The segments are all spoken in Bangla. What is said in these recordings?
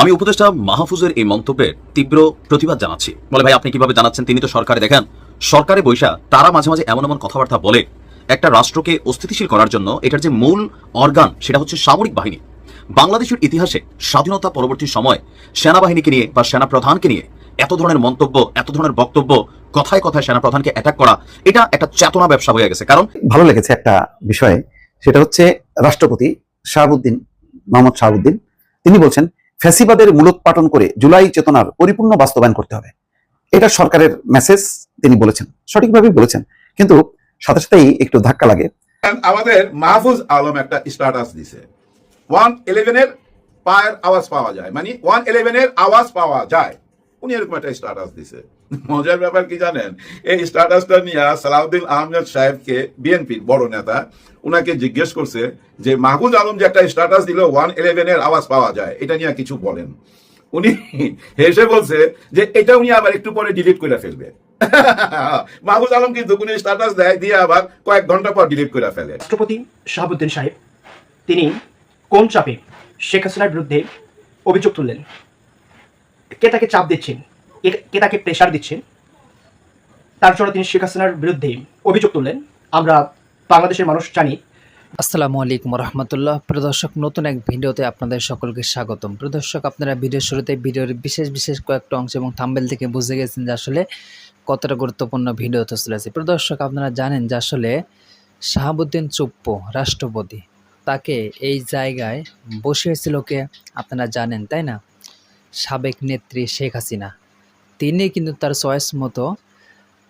আমি উপদেষ্টা মাহফুজের এই মন্তব্যের তীব্র প্রতিবাদ জানাচ্ছি। বলে, ভাই, আপনি কীভাবে জানাচ্ছেন? তিনি তো সরকারে। দেখেন, সরকারে বৈশা তারা মাঝে মাঝে এমন এমন কথাবার্তা বলে, একটা রাষ্ট্রকে অস্থিতিশীল করার জন্য এটার যে মূল অর্গান, সেটা হচ্ছে সামরিক বাহিনী। বাংলাদেশের ইতিহাসে স্বাধীনতা পরবর্তী সময় সেনাবাহিনীকে নিয়ে বা সেনা প্রধানকে নিয়ে এত ধরনের মন্তব্য, এত ধরনের বক্তব্য, কথায় কথায় সেনা প্রধানকে অ্যাটাক করা, এটা একটা চেতনা ব্যবসা হয়ে গেছে। কারণ ভালো লেগেছে একটা বিষয়ে, সেটা হচ্ছে রাষ্ট্রপতি শাহাবুদ্দিন, মোহাম্মদ শাহাবুদ্দিন। তিনি বলছেন ফ্যাসিবাদের মূলোৎপাটন করে জুলাই চেতনার পরিপূর্ণ বাস্তবায়ন করতে হবে। এটা সরকারের মেসেজ তিনি বলেছেন সঠিকভাবে বলেছেন। কিন্তু সাথে সাথেই একটু ধাক্কা লাগে। আমাদের মাহফুজ আলম একটা স্টার্টাস দিছে। ওয়ান ইলেভেনের পায়ের আওয়াজ পাওয়া যায়। মানে ওয়ান ইলেভেনের আওয়াজ পাওয়া যায়। উনি এরকম একটা স্টার্টাস দিছে। মজার ব্যাপার কি জানেন? এই স্ট্যাটাসটা নিয়ে সালাউদ্দিন আহমেদ সাহেবকে বিএনপির বড় নেতা, উনাকে জিজ্ঞেস করছে যে, মাহফুজ আলম যে একটা স্ট্যাটাস দিল ওয়ান ইলেভেনের আওয়াজ পাওয়া যায়, এটা নিয়ে কিছু বলেন। উনি হেসে বলছে যে, এটা উনি আবার একটু পরে ডিলিট করে ফেলবে। মাহফুজ আলম কিন্তু কোন স্ট্যাটাস দেয়, দিয়ে আবার কয়েক ঘণ্টা পর ডিলিট করে ফেলে। রাষ্ট্রপতি শাহাবুদ্দিন সাহেব, তিনি কোন চাপে শেখ হাসিনার বিরুদ্ধে অভিযোগ তুললেন? কে তাকে চাপ দিচ্ছেন? কে- তাকে প্রেশার দিচ্ছেন? তার জন্য তিনি শেখ হাসিনার বিরুদ্ধে অভিযোগ তুললেন। আমরা বাংলাদেশের মানুষ জানি। আসসালামু আলাইকুম রহমতুল্লাহ। প্রদর্শক নতুন এক ভিডিওতে আপনাদের সকলকে স্বাগতম। প্রদর্শক আপনারা ভিডিওর শুরুতে ভিডিওর বিশেষ বিশেষ কয়েকটা অংশ এবং থাম্বেল থেকে বুঝে গেছেন যে আসলে কতটা গুরুত্বপূর্ণ ভিডিও হতে চলেছে প্রদর্শক আপনারা জানেন যে আসলে শাহাবুদ্দিন চুপ্পু, রাষ্ট্রপতি, তাকে এই জায়গায় বসিয়েছিল কে? আপনারা জানেন, তাই না? সাবেক নেত্রী শেখ হাসিনা। তিনি কিন্তু তার চয়েস মতো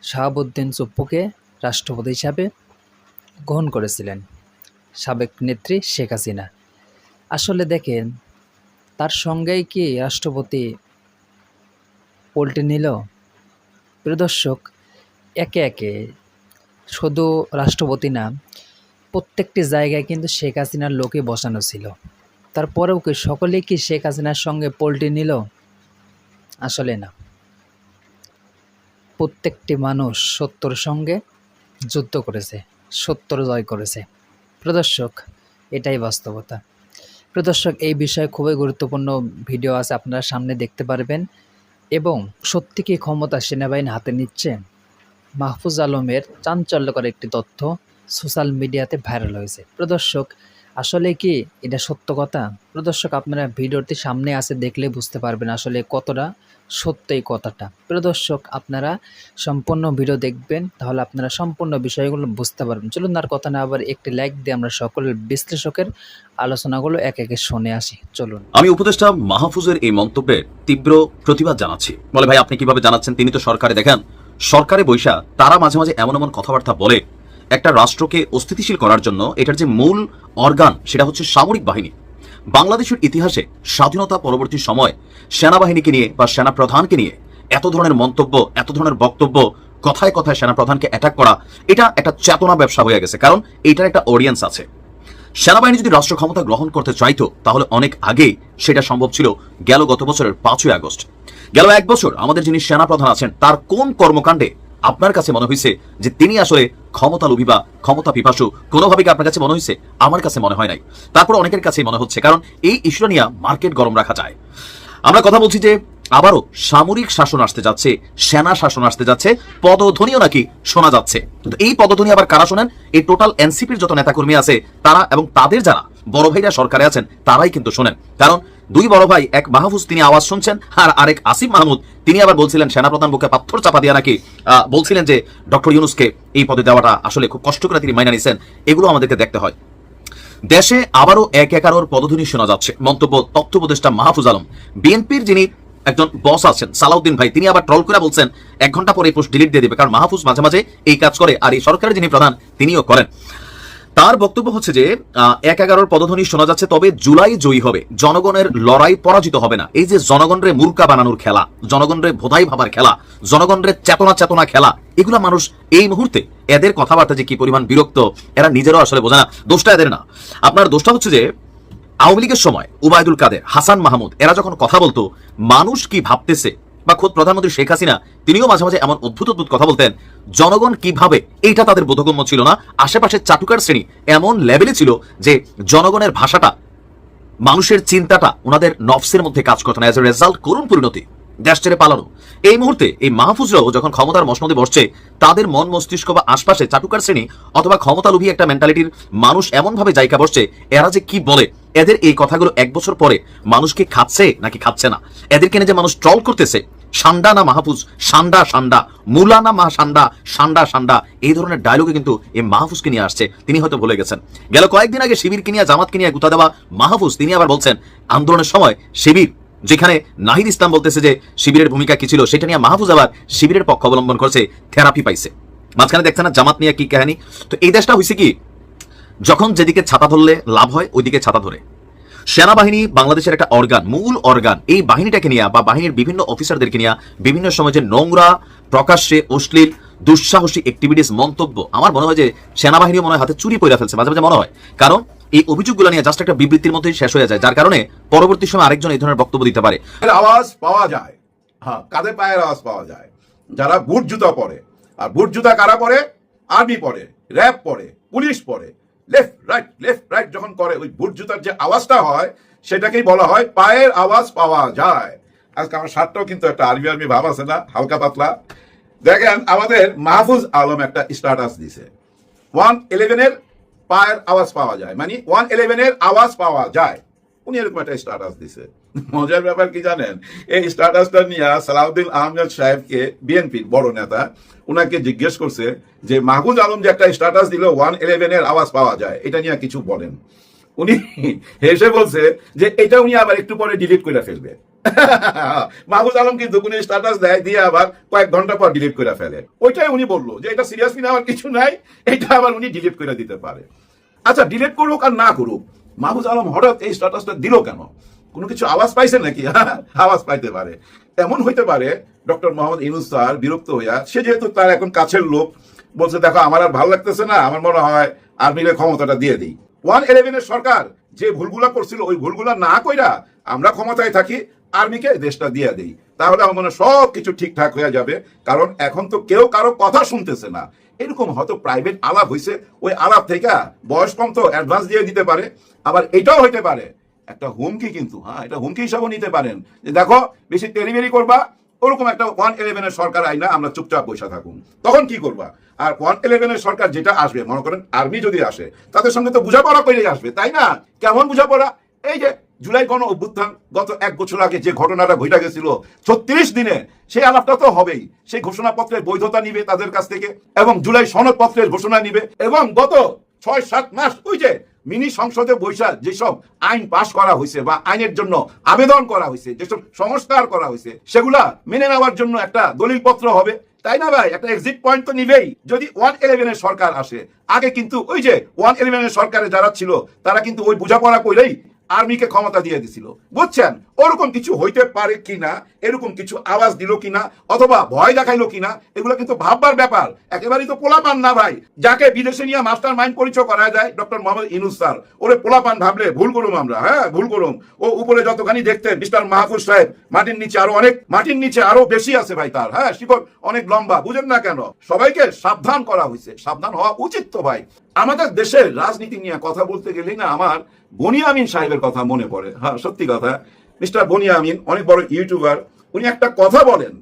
শাহাবুদ্দিন চুপ্পুকে রাষ্ট্রপতি হিসাবে গ্রহণ করেছিলেন, সাবেক নেত্রী শেখ হাসিনা। আসলে দেখেন, তার সঙ্গেই কি রাষ্ট্রপতি পল্টে নিল? প্রদর্শক একে একে শুধু রাষ্ট্রপতি না, প্রত্যেকটি জায়গায় কিন্তু শেখ হাসিনার লোকে বসানো ছিল। তারপরেও কি সকলেই কি শেখ হাসিনার সঙ্গে পল্টে নিল? আসলে না। প্রত্যেকটি মানুষ সত্যর সঙ্গে যুদ্ধ করেছে, সত্যর জয় করেছে। প্রদর্শক এটাই বাস্তবতা। প্রদর্শক এই বিষয়ে খুবই গুরুত্বপূর্ণ ভিডিও আছে, আপনারা সামনে দেখতে পারবেন। এবং সত্যি কি ক্ষমতা সেনাবাহিনী হাতে নিচ্ছে? মাহফুজ আলমের চাঞ্চল্যকর একটি তথ্য সোশ্যাল মিডিয়াতে ভাইরাল হয়েছে। প্রদর্শক আসলে কি এটা সত্য কথা? প্রদর্শক আপনারা ভিডিওটি সামনে আছে দেখলে বুঝতে পারবেন আসলে কতটা সত্য এই কথাটা। প্রদর্শক আপনারা সম্পূর্ণ ভিডিও দেখবেন, তাহলে আপনারা সম্পূর্ণ বিষয়গুলো বুঝতে পারবেন। চলুন আর কথা না, আবার একটি লাইক দিয়ে আমরা সকলের বিশ্লেষকের আলোচনাগুলো এক একে শুনে আসি। চলুন। আমি উপদেষ্টা মাহফুজের এই মন্তব্যের তীব্র প্রতিবাদ জানাচ্ছি। বলে, ভাই, আপনি কীভাবে জানাচ্ছেন? তিনি তো সরকারে, দেখেন, সরকারে বৈশা তারা মাঝে মাঝে এমন এমন কথাবার্তা বলে। একটা রাষ্ট্রকে অস্থিতিশীল করার জন্য এটার যে মূল অর্গান সেটা হচ্ছে সামরিক বাহিনী। বাংলাদেশের ইতিহাসে স্বাধীনতা পরবর্তী সময় সেনাবাহিনীকে নিয়ে বা সেনা প্রধানকে নিয়ে এত ধরনের মন্তব্য, এত ধরনের বক্তব্য, কথায় কথায় সেনা প্রধানকে অ্যাটাক করা, এটা একটা চেতনা ব্যবসা হয়ে গেছে। কারণ এটার একটা অডিয়েন্স আছে। সেনাবাহিনী যদি রাষ্ট্র ক্ষমতা গ্রহণ করতে চাইতো, তাহলে অনেক আগেই সেটা সম্ভব ছিল, গেল গত বছরের পাঁচই আগস্ট। গেল এক বছর আমাদের যিনি সেনাপ্রধান আছেন, তার কোন কর্মকাণ্ডে আপনার কাছে মনে হয়েছে যে তিনি আসলে ক্ষমতা লোভী বা ক্ষমতা পিপাসু কোনোভাবে কি আপনার কাছে মনে হয়েছে আমার কাছে মনে হয় নাই। তারপর অনেকের কাছেই মনে হচ্ছে, কারণ এই ইস্যুটা নিয়ে মার্কেট গরম রাখা যায়। আমরা কথা বলছি যে, আবারও সামরিক শাসন আসতে যাচ্ছে, সেনা শাসন আসতে যাচ্ছে, পদধ্বনিও নাকি শোনা যাচ্ছে। এই পদধ্বনি আবার কারা শোনেন? এই টোটাল এনসিপির যত নেতাকর্মী আছে, তারা এবং তাদের যারা বড় ভাইরা সরকারে আছেন, তারাই কিন্তু শোনেন। কারণ দুই বড় ভাই, এক মাহফুজ তিনি আওয়াজ শুনছেন, আর আরেক আসিফ মাহমুদ। তিনি আবার বলছিলেন, সেনাপ্রধান বুকে পাথর চাপা দিয়া নাকি? বলছিলেন যে, ডক্টর ইউনুসকে এই পদে দেওয়াটা আসলে খুব কষ্ট করে তিনি মাইনা নিছেন। এগুলো আমাদেরকে দেখতে হয়। দেশে আবারও এক একারোর পদধ্বনি শোনা যাচ্ছে। মন্তব্য তথ্য উপদেষ্টা মাহফুজ আলম। বিএনপির যিনি একজন বস আছেন, সালাউদ্দিন ভাই, তিনি আবার ট্রল করে বলছেন, এক ঘণ্টা পরে পোস্ট ডিলিট দিয়ে দিবে। কারণ মাহফুজ মাঝে মাঝে এই কাজ করে, আর এই সরকারের যিনি প্রধান, তিনিও করেন। তার বক্তব্য হচ্ছে যে এক এগারোর পদধ্বনি শোনা যাচ্ছে, তবে জুলাই জয়ী হবে। জনগণের লড়াই পরাজিত হবে না। এই যে জনগণরে মূর্খা বানানোর খেলা, জনগণরে ভোদাই ভাবার খেলা, জনগণরে চেতনা চেতনা খেলা, এগুলা মানুষ এই মুহূর্তে এদের কথাবার্তা যে কি পরিমাণ বিরক্ত, এরা নিজেরও আসলে বোঝে না। দোষটা এদের না। আপনার দোষটা হচ্ছে যে, আওয়ামী লীগের সময় উবায়দুল কাদের, হাসান মাহমুদ, এরা যখন কথা বলতো, মানুষ কি ভাবতেছে? বা খোদ প্রধানমন্ত্রী শেখ হাসিনা, তিনিও মাঝে মাঝে এমন অদ্ভুত অদ্ভুত কথা বলতেন। জনগণ কীভাবে এইটা তাদের বোধগম্য ছিল না, আশেপাশের চাটুকার শ্রেণি এমন লেভেলে ছিল যে জনগণের ভাষাটা, মানুষের চিন্তাটা ওনাদের নফসের মধ্যে কাজ করতো না। এজ এ রেজাল্ট করুন পরিণতি, দেশ ছেড়ে পালানো। এই মুহূর্তে এই মাহফুজরাও যখন ক্ষমতার মসনদে বসছে, তাদের মন মস্তিষ্ক বা আশপাশে চাটুকার শ্রেণি অথবা ক্ষমতা লোভী একটা মেন্টালিটির মানুষ এমনভাবে জায়গা বসছে, এরা যে কি বলে? এদের এই কথাগুলো এক বছর পরে মানুষকে খাচ্ছে নাকি খাচ্ছে না? এদেরকে নিয়ে যে মানুষ ট্রল করতেছে সান্ডা না মাহফুজ, সান্ডা সান্ডা মুলা না মা সান্ডা সান্ডা সান্ডা এই ধরনের ডায়লগে কিন্তু এই মাহফুজকে নিয়ে আসছে। তিনি হয়তো ভুলে গেছেন। গেল কয়েকদিন আগে শিবিরকে নিয়ে, জামাতকে নিয়ে গুতা দেওয়া মাহফুজ, তিনি আবার বলছেন, আন্দোলনের সময় শিবির, যেখানে নাহিদ ইসলাম বলতেছে যে শিবিরের ভূমিকা কি ছিল, সেটা নিয়ে মাহফুজ আবার শিবিরের পক্ষ অবলম্বন করছে, থেরাপি পাইছে। মাঝখানে দেখছে না জামাত নিয়ে কি কাহিনী? তো এই দেশটা হয়েছে কি, যখন যেদিকে ছাতা ধরলে লাভ হয়, ওইদিকে ছাতা ধরে। সেনাবাহিনী বাংলাদেশের একটা অর্গান, মূল অর্গান। এই বাহিনীটাকে নিয়ে বা বাহিনীর বিভিন্ন অফিসারদেরকে নিয়ে বিভিন্ন সময় যে নোংরা, প্রকাশ্যে অশ্লীল দুঃসাহসী অ্যাক্টিভিটিস মন্তব্য, আমার মনে হয় যে সেনাবাহিনীও মনে হয় হাতে চুরি পড়ে ফেলছে, মাঝে মাঝে মনে হয়। কারণ এই অভিযোগগুলো নিয়ে জাস্ট একটা বিবৃতির মধ্যেই শেষ হয়ে যায়, যার কারণে পরবর্তী সময় আরেকজন এই ধরনের বক্তব্য দিতে পারে। আওয়াজ পাওয়া যায়। হ্যাঁ কাঁধে পায়ের আওয়াজ পাওয়া যায়। যারা বুট জুতা পরে, আর বুট জুতা কারা পরে? আর্মি পরে, র্যাব পরে, পুলিশ পরে। লেফট রাইট লেফট রাইট যখন করে, ওই বুট জুতার যে আওয়াজটা হয়, সেটাকেই বলা হয় পায়ের আওয়াজ পাওয়া যায়। আজকে আমার শার্টটাও কিন্তু একটা আর্মি আর্মি ভাব আছে না, হালকা পাতলা। দেখেন, আমাদের মাহফুজ আলম একটা স্টার্টাস দিছে। ওয়ান ইলেভেনের পায়ের আওয়াজ পাওয়া যায় মানে ওয়ান ইলেভেনের আওয়াজ পাওয়া যায়। উনি এরকম একটা স্ট্যাটাস দিছে। মজার ব্যাপার কি জানেন? এই স্ট্যাটাসটা নিয়ে সালাউদ্দিন আহমেদ সাহেবকে বিএনপির বড় নেতা, উনাকে জিজ্ঞেস করছে যে মাহবুজ আলম যে একটা স্ট্যাটাস দিল ওয়ান ইলেভেনের আওয়াজ পাওয়া যায়, এটা নিয়ে কিছু বলেন। উনি হেসে বলছে যে, এটা উনি আবার একটু পরে ডিলিট করে ফেলবে। মাহবুজ আলম কিন্তু কোন স্ট্যাটাস দেয়, দিয়ে আবার কয়েক ঘণ্টা পর ডিলিট করে ফেলে। ওইটাই উনি বলল যে, এটা সিরিয়াসলি নেওয়ার কিছু নাই, এটা আবার উনি ডিলিট করে দিতে পারে। আচ্ছা ডিলিট করুক আর না করুক মাহবুজ আলম হঠাৎ এই স্ট্যাটাসটা দিল কেন? কোনো কিছু আওয়াজ পাইছে নাকি? আওয়াজ পাইতে পারে। এমন হইতে পারে ডক্টর মোহাম্মদ ইনুস স্যার বিরক্ত হইয়া, সে যেহেতু তার এখন কাছের লোক, বলছে, দেখো, আমার আর ভালো লাগতেছে না, আমার মনে হয় আর্মির ক্ষমতাটা দিয়ে দিই। ওয়ান ইলেভেনের সরকার যে ভুলগুলা করছিল, ওই ভুলগুলা না কইরা আমরা ক্ষমতায় থাকি, আর্মিকে দেশটা দিয়ে দিই। তাহলে আমার মনে হয় সব কিছু ঠিকঠাক হয়ে যাবে, কারণ এখন তো কেউ কারও কথা শুনতেছে না। এরকম হয়তো প্রাইভেট আলাপ হয়েছে ওই আলাপ থেকে বয়স কম তো অ্যাডভান্স দিয়ে দিতে পারে, আবার এটাও হইতে পারে। একটা হুমকি কিন্তু হ্যাঁ এটা হুমকি হিসাবেও নিতে পারেন। যে দেখো, বেশি তেরিবেরি করবা, ওরকম একটা ওয়ান ইলেভেনের সরকার আইনা আমরা চুপচাপ বসে থাকুন। তখন কি করবা? আর ওয়ান ইলেভেনের সরকার যেটা আসবে, মনে করেন আর্মি যদি আসে, তাদের সঙ্গে তো বোঝাপড়া করে আসবে, তাই না? কেমন বোঝাপড়া? এই যে জুলাই গণ অভ্যুত্থান গত এক বছর আগে যে ঘটনাটা ঘটে গেছিল, ছত্রিশ দিনে সেই আলাপটা তো হবেই। সেই ঘোষণাপত্রের বৈধতা নিবে তাদের কাছ থেকে এবং জুলাই সনদপত্রের ঘোষণা নিবে এবং গত ছয় সাত মাস ওই যে মিনি সংসদে বৈশা যেসব আইন পাশ করা হয়েছে বা আইনের জন্য আবেদন করা হয়েছে, যেসব সংস্কার করা হয়েছে, সেগুলা মেনে নেওয়ার জন্য একটা দলিলপত্র হবে। তাই না ভাই? একটা এক্সিট পয়েন্ট তো নিবেই। যদি ওয়ান ইলেভেনের সরকার আসে, আগে কিন্তু ওই যে ওয়ান ইলেভেনের সরকারে যারা ছিল, তারা কিন্তু ওই বোঝাপড়া করেই আর্মিকে ক্ষমতা দিয়ে দিছিল। বুঝছেন? ওরকম কিছু হইতে পারে কিনা, এরকম কিছু আওয়াজ দিল কিনা, অথবা ভয় দেখাইলো কিনা, এগুলো কিন্তু ভাববার ব্যাপার। একেবারেই তো পোলাপান না ভাই। যাকে বিদেশে নিয়ে মাস্টার মাইন্ড পরিচয় করা যায়, ডক্টর মোহাম্মদ ইনুস স্যার। ওরে পোলাপান ভাবলে ভুল করুম আমরা হ্যাঁ ভুল করুম। ও উপরে যতখানি দেখতে, মিস্টার মাহফুজ সাহেব, মাটির নিচে আরও অনেক, মাটির নিচে আরও বেশি আছে ভাই তার হ্যাঁ শিকড় অনেক লম্বা, বুঝেন না কেন? সবাইকে সাবধান করা হয়েছে সাবধান হওয়া উচিত তো ভাই। আমাদের দেশের রাজনীতি নিয়ে কথা বলতে গেলেই না আমার বনিয়ামিন সাহেবের কথা মনে পড়ে। হ্যাঁ সত্যি কথা। মিস্টার বনিয়ামিন অনেক বড় ইউটিউবার, উনি একটা কথা বলেন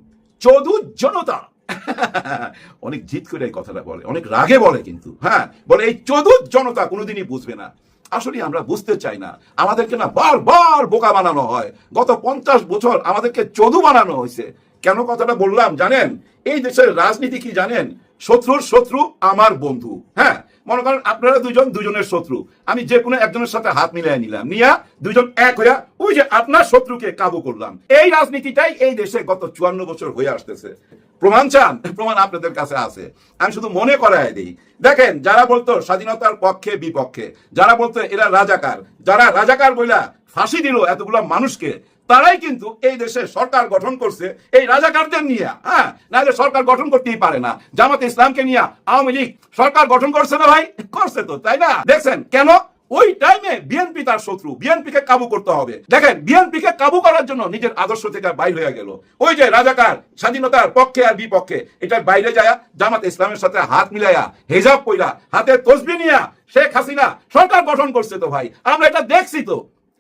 চৌধু জনতা অনেক জিত করে এই কথাটা বলে, অনেক রাগে বলে কিন্তু। হ্যাঁ বলে এই চৌধু জনতা কোনোদিনই বুঝবে না। আসলে আমরা বুঝতে চাই না, আমাদেরকে না বারবার বোকা বানানো হয়। গত পঞ্চাশ বছর আমাদেরকে চদু বানানো হয়েছে। কেন কথাটা বললাম, জানেন? এই দেশের রাজনীতি কি জানেন? শত্রুর শত্রু, আমার বন্ধু। হ্যাঁ মনে করেন আপনারা দুজন দুজনের শত্রু। আমি যে কোনো একজনের সাথে হাত মিলিয়ে নিলাম। নিয়া দুজন এক হইয়া ওই যে আপনার শত্রুকে কাবু করলাম। এই রাজনীতিটাই এই দেশে গত চুয়ান্ন বছর হয়ে আসতেছে। প্রমাণ চান? প্রমাণ আপনাদের কাছে আছে। আমি শুধু মনে করাই দিই। দেখেন, যারা বলতো স্বাধীনতার পক্ষে বিপক্ষে, যারা বলতো এরা রাজাকার, যারা রাজাকার বইলা ফাঁসি দিল এতগুলো মানুষকে তারাই কিন্তু এই দেশে সরকার গঠন করছে, এই রাজাকারদের নিয়ে। হ্যাঁ নাহলে সরকার গঠন করতেই পারে না। জামাত ইসলামকে নিয়ে আওয়ামী লীগ সরকার গঠন করছে না ভাই? করছে তো, তাই না? দেখছেন, কেন? ওই টাইমে বিএনপি তার শত্রু। বিএনপি কে কাবু করতে হবে। দেখেন বিএনপি কে কাবু করার জন্য নিজের আদর্শ থেকে বাইর হয়ে গেল। ওই যে রাজাকার, স্বাধীনতার পক্ষে আর বিপক্ষে, এটার বাইরে যায় জামাত ইসলামের সাথে হাত মিলাইয়া হেজাব কইরা, হাতে তসবি নিয়া শেখ হাসিনা সরকার গঠন করছে তো ভাই। আমরা এটা দেখছি তো।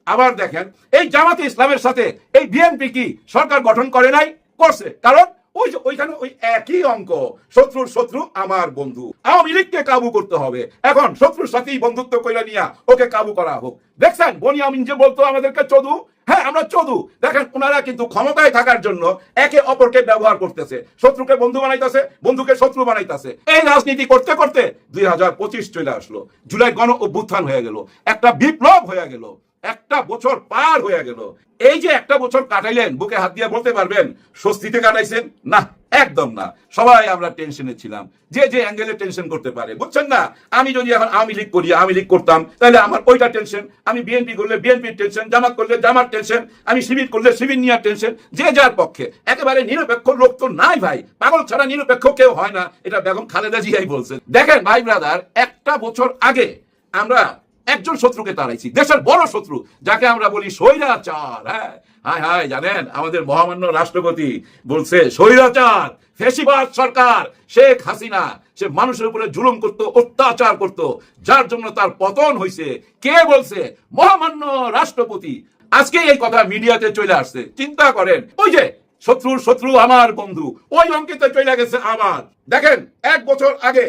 আবার দেখেন, এই জামাতে ইসলামের সাথে এই বিএনপি কি সরকার গঠন করে নাই? করছে। কারণ ওই যে ওইখানে ওই একই অঙ্ক, শত্রুর শত্রু আমার বন্ধু। আওয়ামী লীগকে কাবু করতে হবে। এখন শত্রুর সাথেই বন্ধুত্ব কইরা নিয়া ওকে কাবু করা হোক। দেখছেন বনিয়ামিন যে বলতো আমাদেরকে, চদু? হ্যাঁ আমরা চদু। দেখেন, ওনারা কিন্তু ক্ষমতায় থাকার জন্য একে অপরকে ব্যবহার করতেছে। শত্রুকে বন্ধু বানাইতেছে, বন্ধুকে শত্রু বানাইতেছে। এই রাজনীতি করতে করতে দুই হাজার পঁচিশ চলে আসলো। জুলাই গণ অভ্যুত্থান হয়ে গেল। একটা বিপ্লব হয়ে গেল। একটা বছর পার হয়ে গেল। এই যে একটা বছর কাটাইলেন, বুকে হাত দিয়ে বলতে পারবেন স্বস্তিতে কাটাইছেন না, একদম না। সবাই আমরা টেনশনে ছিলাম। যে যে অ্যাঙ্গেলে টেনশন করতে পারে। বুঝছেন না? আমি যদি এখন আওয়ামী লীগ করি আমি লিগ করতাম, তাহলে আমার ওইটা টেনশন আমি বিএনপি করলে বিএনপির টেনশন জামাত করলে জামার টেনশন আমি শিবির করলে শিবির নিয়ে টেনশন যে যার পক্ষে। একেবারে নিরপেক্ষ লোক তো নাই ভাই। পাগল ছাড়া নিরপেক্ষ কেউ হয় না। এটা বেগম খালেদা জিয়াই বলছেন। দেখেন ভাই ব্রাদার একটা বছর আগে আমরা একজন শত্রুকে তাড়াইছি, দেশের বড় শত্রু, যাকে আমরা বলি স্বৈরাচার হ্যাঁ? হায় হায়, জানেন, আমাদের মহামান্য রাষ্ট্রপতি বলছে, স্বৈরাচার, ফেসিবাদ সরকার, শেখ হাসিনা, সে মানুষের উপরে জুলুম করত, অত্যাচার করত, যার জন্য তার পতন হয়েছে কে বলছে? মহামান্য রাষ্ট্রপতি। আজকে এই কথা মিডিয়াতে চলে আসছে, চিন্তা করেন। ওই যে, শত্রুর শত্রু আমার বন্ধু, ওই অঙ্কিতে চলে গেছে আবার দেখেন, এক বছর আগে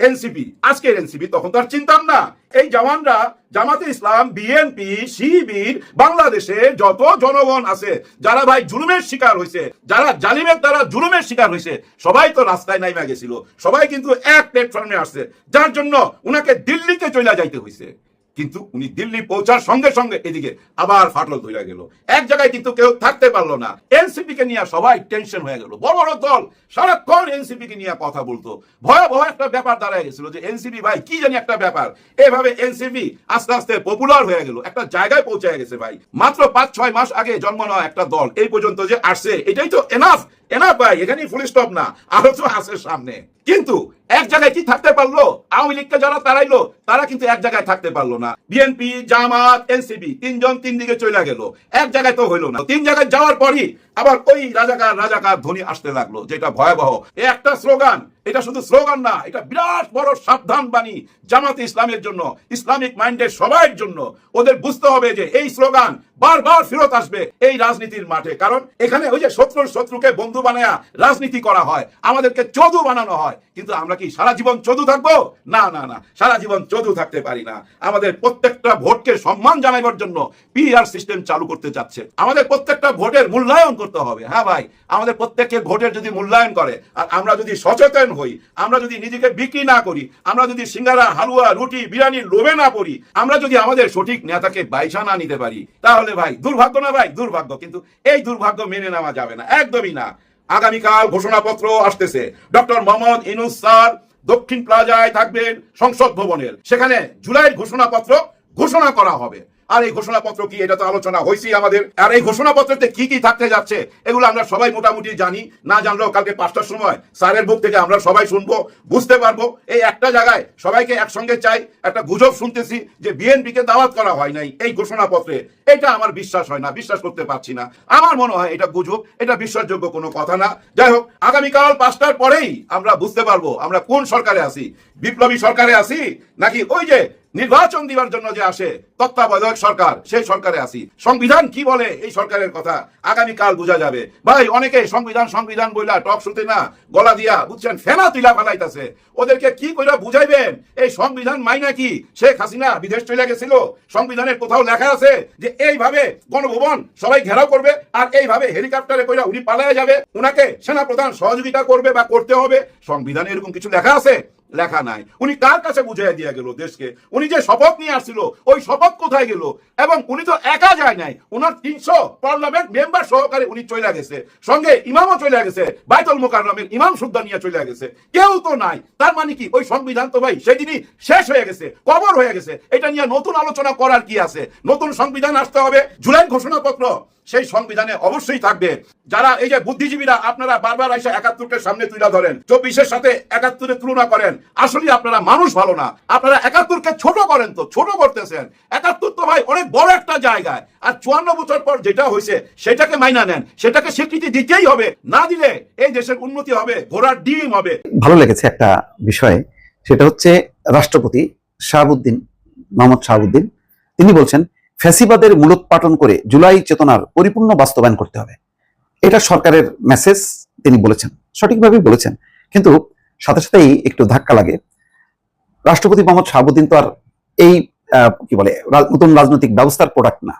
এনসিপি, আজকের এনসিপি, তখন তো আর চিন্তাম না। এই জওয়ানরা, জামাতে ইসলাম, বিএনপি, শিবির, বাংলাদেশে যত জনগণ আছে, যারা ভাই জুলুমের শিকার হয়েছে যারা জালিমের দ্বারা জুলুমের শিকার হয়েছে সবাই তো রাস্তায় নাইমা গেছিল। সবাই কিন্তু এক প্ল্যাটফর্মে আসছে। যার জন্য উনাকে দিল্লিতে চলে যাইতে হয়েছে কিন্তু উনি দিল্লি পৌঁছার সঙ্গে সঙ্গে এদিকে আবার ফাটল ধরে গেল। এক জায়গায় কিন্তু কেউ থাকতে পারল না। এনসিপি কে নিয়ে সবাই টেনশন হয়ে গেল। বড় বড় দল সারাক্ষণ এনসিপি কে নিয়ে কথা বলতো। ভয়াবহ একটা ব্যাপার দাঁড়ায় গেছিল যে, এনসিপি ভাই, কি জানি একটা ব্যাপার? এভাবে এনসিপি আস্তে আস্তে পপুলার হয়ে গেল। একটা জায়গায় পৌঁছে গেছে ভাই। মাত্র পাঁচ ছয় মাস আগে জন্ম নেওয়া একটা দল। এই পর্যন্ত যে আসছে, এটাই তো এনাফ এনাফ ভাই এখানে ফুল স্টপ না তো আছে সামনে। কিন্তু এক জায়গায় কি থাকতে পারল? আওয়ামী লীগকে যারা তারাইলো তারা কিন্তু এক জায়গায় থাকতে পারল না। বিএনপি জামাত এনসিপি তিনজন তিন দিকে চলে গেল। এক জায়গায় তো হইল না। তিন জায়গায় যাওয়ার পরই আবার ওই রাজাকার রাজাকার ধ্বনি আসতে লাগল, যেটা ভয়াবহ। একটা স্লোগান এটা শুধু স্লোগান না, এটা বিরাট বড় সাবধান বাণী জামাত ইসলামের জন্য, ইসলামিক মাইন্ডের সবার জন্য। ওদের বুঝতে হবে যে এই স্লোগান বারবার ফেরত আসবে এই রাজনীতির মাঠে। কারণ এখানে ওই যে শত্রুর শত্রুকে বন্ধু বানায়া রাজনীতি করা হয়, আমাদেরকে চদু বানানো হয়। কিন্তু আমরা কি সারা জীবন চদু থাকব? না না না, সারা জীবন চদু থাকতে পারি না। আমাদের প্রত্যেকটা ভোটকে সম্মান জানাইবার জন্য পিআর সিস্টেম চালু করতে যাচ্ছে। আমাদের প্রত্যেকটা ভোটের মূল্যায়ন করতে হবে। হ্যাঁ ভাই, আমাদের প্রত্যেকের ভোটের যদি মূল্যায়ন করে, আর আমরা যদি সচেতন হই। আমরা যদি নিজেকে বিক্রি না করি, আমরা যদি সিঙ্গারা, হালুয়া, রুটি, বিরিয়ানি লোভে না পড়ি, আমরা যদি আমাদের সঠিক নেতাকে বাইসা না নিতে পারি, তাহলে ভাই, দুর্ভাগ্য না ভাই? দুর্ভাগ্য। কিন্তু এই দুর্ভাগ্য মেনে নেওয়া যাবে না। একদমই না। আগামীকাল ঘোষণাপত্র আসতেছে। ডক্টর মোহাম্মদ ইনুস স্যার দক্ষিণ প্লাজায় থাকবেন সংসদ ভবনের। সেখানে জুলাইয়ের ঘোষণাপত্র ঘোষণা করা হবে। আর এই ঘোষণাপত্র কি? এটা তো আলোচনা হয়েছি আমাদের। আর এই ঘোষণাপত্রতে কি কি থাকতে যাচ্ছে? এগুলো আমরা সবাই মোটামুটি জানি। না জানলেও কালকে পাঁচটার সময় স্যারের বুক থেকে আমরা সবাই শুনব, বুঝতে পারব। এই একটা জায়গায় সবাইকে একসঙ্গে চাই। একটা গুজব শুনতেছি যে বিএনপি কে দাওয়াত করা হয় নাই এই ঘোষণাপত্রে। এটা আমার বিশ্বাস হয় না, বিশ্বাস করতে পারছি না। আমার মনে হয় এটা গুজব, এটা বিশ্বাসযোগ্য কোনো কথা না। যাই হোক, আগামীকাল পাঁচটার পরেই আমরা বুঝতে পারব আমরা কোন সরকারে আছি। বিপ্লবী সরকারে আছি নাকি ওই যে নির্বাচন দিবার জন্য যে আসে, তত্ত্বাবধায়ক সরকার, সেই সরকারে আছি সংবিধান কি বলে এই সরকারের কথা? আগামীকাল বোঝা যাবে। ভাই অনেকে সংবিধান সংবিধান বইলা টক শুতে না, গলা দিয়া, বুঝছেন, ফেনা তুইলা ফেলাইতাছে। ওদেরকে কি কইরা বুঝাইবেন? এই সংবিধান মাইনা কি? শেখ হাসিনা বিদেশ চলে গেছিল। সংবিধানের কোথাও লেখা আছে যে এইভাবে গণভবন সবাই ঘেরাও করবে আর এইভাবে হেলিকপ্টারে কইরা উনি পালায় যাবে। ওনাকে সেনা প্রধান সহযোগিতা করবে বা করতে হবে। সংবিধানে এরকম কিছু লেখা আছে? লেখা নাই। উনি কার কাছে বুঝাই দিয়ে গেল দেশকে? উনি যে শপথ নিয়ে আসছিল, ওই শপথ কোথায় গেল? এবং উনি তো একা যায় নাই। উনার তিনশো পার্লামেন্ট মেম্বার সহকারে উনি চলে গেছে। সঙ্গে ইমামও চলে গেছে। বাইতুল মোকাররমের ইমাম সুদ্দা নিয়ে চলে গেছে। কেউ তো নাই। তার মানে কি? ওই সংবিধান তো ভাই, সেদিনই শেষ হয়ে গেছে, কবর হয়ে গেছে। এটা নিয়ে নতুন আলোচনা করার কি আছে? নতুন সংবিধান আসতে হবে। জুলাই ঘোষণাপত্র। সেই সংবিধানে অবশ্যই থাকবে। যারা এই যে বুদ্ধিজীবীরা আপনারা বারবার এসে একাত্তরকে সামনে তুলে ধরেন, চব্বিশের সাথে একাত্তরের তুলনা করেন আসলে আপনারা মানুষ ভালো না। আপনারা একাত্তরকে ছোট করেন তো, ছোট করতেছেন। একাত্তর তো ভাই অনেক বড় একটা জায়গায়। আর চুয়ান্ন বছর পর যেটা হয়েছে, সেটাকে মাইনা নেন, সেটাকে স্বীকৃতি দিতেই হবে। না দিলে এই দেশের উন্নতি হবে, ঘোড়ার ডিম হবে। ভালো লেগেছে একটা বিষয়, সেটা হচ্ছে রাষ্ট্রপতি শাহাবুদ্দিন, মোহাম্মদ শাহাবুদ্দিন। তিনি বলছেন ফ্যাসিবাদের মূলোৎপাটন করে জুলাই চেতনার পরিপূর্ণ বাস্তবায়ন করতে হবে। এটা সরকারের মেসেজ তিনি বলেছেন, সঠিকভাবেই বলেছেন। কিন্তু সাথে সাথেই একটু ধাক্কা লাগে। রাষ্ট্রপতি মোহাম্মদ শাহাবুদ্দিন তো আর এই কি বলে নতুন রাজনৈতিক ব্যবস্থার প্রোডাক্ট না।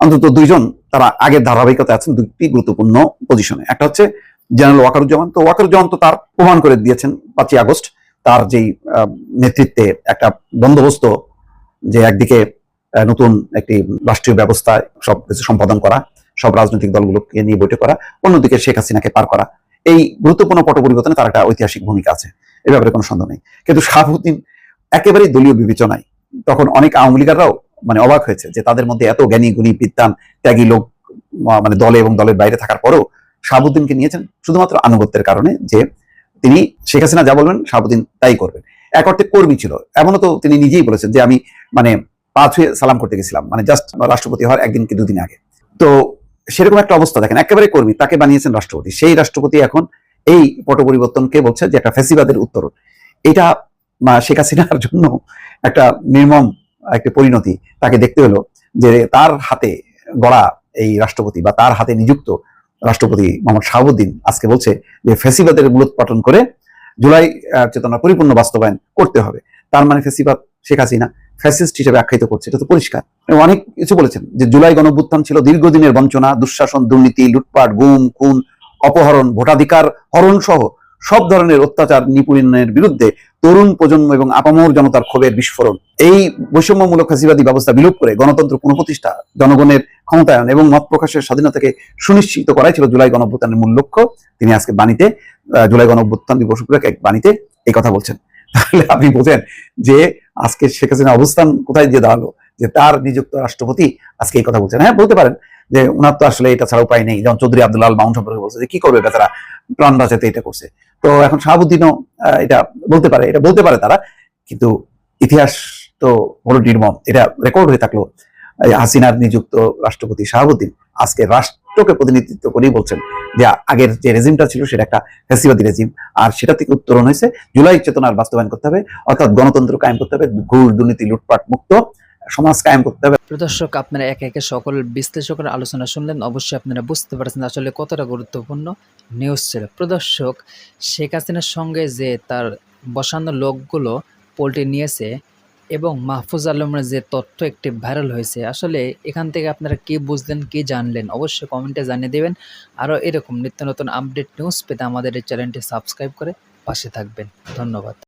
অন্তত দুইজন তারা আগের ধারাবাহিকতা আছেন দুটি গুরুত্বপূর্ণ পজিশনে একটা হচ্ছে জেনারেল ওয়াকারুজ্জামান। তো ওয়াকারুজ্জামান তো তার প্রমাণ করে দিয়েছেন পাঁচই আগস্ট। তার যেই নেতৃত্বে একটা বন্দোবস্ত যে একদিকে নতুন একটি রাষ্ট্রীয় ব্যবস্থায় সব কিছু সম্পাদন করা, সব রাজনৈতিক দলগুলোকে নিয়ে বৈঠক করা, অন্যদিকে শেখ হাসিনাকে পার করা। এই গুরুত্বপূর্ণ পট পরিবর্তনে তার একটা ঐতিহাসিক ভূমিকা আছে, এ ব্যাপারে কোনো সন্দেহ নেই। কিন্তু শাহাবুদ্দিন একেবারেই দলীয় বিবেচনায়, তখন অনেক আওয়ামী লীগাররাও মানে অবাক হয়েছে যে তাদের মধ্যে এত জ্ঞানী, গুণী বিদ্যান ত্যাগী লোক মানে দলে এবং দলের বাইরে থাকার পরেও শাহাবুদ্দিনকে নিয়েছেন শুধুমাত্র আনুগত্যের কারণে যে তিনি শেখ হাসিনা যা বলবেন শাহাবুদ্দিন তাই করবেন। এক অর্থে কর্মী ছিল। এমনও তো তিনি নিজেই বলেছেন যে আমি মানে পা ছুঁয়ে সালাম করতে গেছিলাম। মানে জাস্ট রাষ্ট্রপতি হওয়ার একদিন কি দুদিন আগে। তো সেরকম একটা অবস্থা, দেখেন একেবারে কর্মী, তাকে বানিয়েছেন রাষ্ট্রপতি। সেই রাষ্ট্রপতি এখন এই পট পরিবর্তনকে বলছে যে একটা ফ্যাসিবাদের উত্তরণ। এটা শেখ হাসিনার জন্য একটা নির্মম একটা পরিণতি। তাকে দেখতে হলো যে তার হাতে গড়া এই রাষ্ট্রপতি বা তার হাতে নিযুক্ত রাষ্ট্রপতি মোহাম্মদ শাহাবুদ্দিন আজকে বলছে যে ফ্যাসিবাদের মূলোৎপাটন করে জুলাই চেতনা পরিপূর্ণ বাস্তবায়ন করতে হবে। তার মানে ফেসিবাদ শেখ হাসিনা। ফ্যাসিস্ট হিসেবে আখ্যায়িত করছে, এটা তো পরিষ্কার। অনেক কিছু বলেছেন যে জুলাই গণঅভ্যুত্থান ছিল দীর্ঘদিনের বঞ্চনা, দুঃশাসন, দুর্নীতি, লুটপাট, গুম, খুন, অপহরণ, ভোটাধিকার হরণ সহ সব ধরনের অত্যাচার নিপীড়নের বিরুদ্ধে তরুণ প্রজন্ম এবং আপামর জনতার ক্ষোভের বিস্ফোরণ। এই বৈষম্যমূলক ফ্যাসিবাদী ব্যবস্থা বিলোপ করে গণতন্ত্র পুনঃপ্রতিষ্ঠা, জনগণের ক্ষমতায়ন এবং মত প্রকাশের স্বাধীনতাকে সুনিশ্চিত করাই ছিল জুলাই গণঅভ্যুত্থানের মূল লক্ষ্য। তিনি আজকে বাণীতে জুলাই গণঅভ্যুত্থান দিবস উপলক্ষে এক বাণীতে এই কথা বলছেন। তাহলে আপনি বোঝেন যে আজকে শেখ হাসিনা অবস্থান কোথায় দিয়ে দাঁড়াল? যে তার নিযুক্ত রাষ্ট্রপতি আজকে এই কথা বলছেন। হ্যাঁ বলতে পারেন যে ওনার তো আসলে এটা ছাড়া উপায় নেই। যেমন চৌধুরী আব্দুল্লাহ মাউন্ট সম্পর্কে বলছে যে কি করবে বেচারা? প্রাণ বাঁচাতে এটা করছে। তো এখন শাহাবুদ্দিনও এটা বলতে পারে, এটা বলতে পারে তারা। কিন্তু ইতিহাস তো হলো নির্মম। এটা রেকর্ড হয়ে থাকল হাসিনার নিযুক্ত রাষ্ট্রপতি শাহাবুদ্দিন আজকে রাষ্ট্রকে প্রতিনিধিত্ব করেই বলছেন যে আগের যে রেজিমটা ছিল সেটা একটা ফ্যাসিবাদী রেজিম। আর সেটা থেকে উত্তরণ হয়েছে, জুলাই চেতনার বাস্তবায়ন করতে হবে, অর্থাৎ গণতন্ত্র কায়েম করতে হবে ঘুর দুর্নীতি, লুটপাট মুক্ত, সমাজ কায়েম করতে হবে। প্রদর্শক আপনারা একে একে সকল বিশ্লেষকের আলোচনা শুনলেন। অবশ্যই আপনারা বুঝতে পারছেন আসলে কতটা গুরুত্বপূর্ণ নিউজ ছিল। প্রদর্শক শেখ হাসিনার সঙ্গে যে তার বসানো লোকগুলো পোল্টে নিয়েছে এবং মাহফুজ আলমের যে তথ্য একটি ভাইরাল হয়েছে, আসলে এখান থেকে আপনারা কি বুঝলেন, কি জানলেন, অবশ্যই কমেন্টে জানিয়ে দেবেন। আরও এরকম নিত্য নতুন আপডেট নিউজ পেতে আমাদের এই চ্যানেলটি সাবস্ক্রাইব করে পাশে থাকবেন। ধন্যবাদ।